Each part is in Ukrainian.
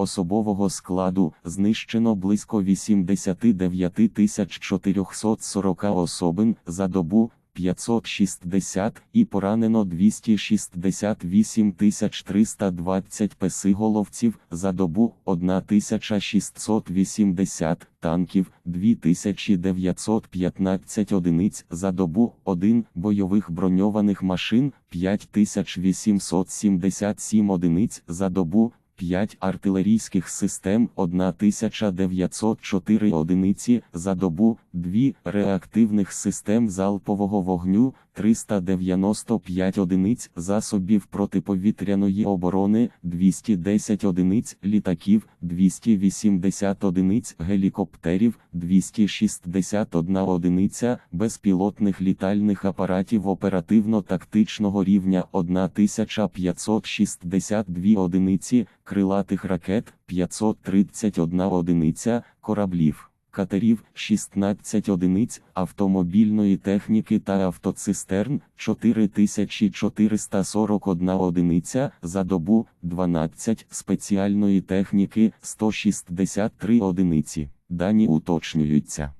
Особового складу знищено близько 89 440 особин за добу 560 і поранено 268 320 песиголовців за добу 1680 танків 2915 одиниць за добу 1 бойових броньованих машин 5877 одиниць за добу 5 артилерійських систем 1904 одиниці за добу, 2 реактивних систем залпового вогню 395 одиниць засобів протиповітряної оборони 210 одиниць літаків 280 одиниць гелікоптерів 261 одиниця безпілотних літальних апаратів оперативно-тактичного рівня 1562 одиниці крилатих ракет 531 одиниця, кораблів, катерів 16 одиниць, автомобільної техніки та автоцистерн 4441 одиниця за добу, 12 спеціальної техніки 163 одиниці. Дані уточнюються.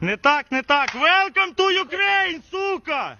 Не так, не так. Welcome to Ukraine, сука!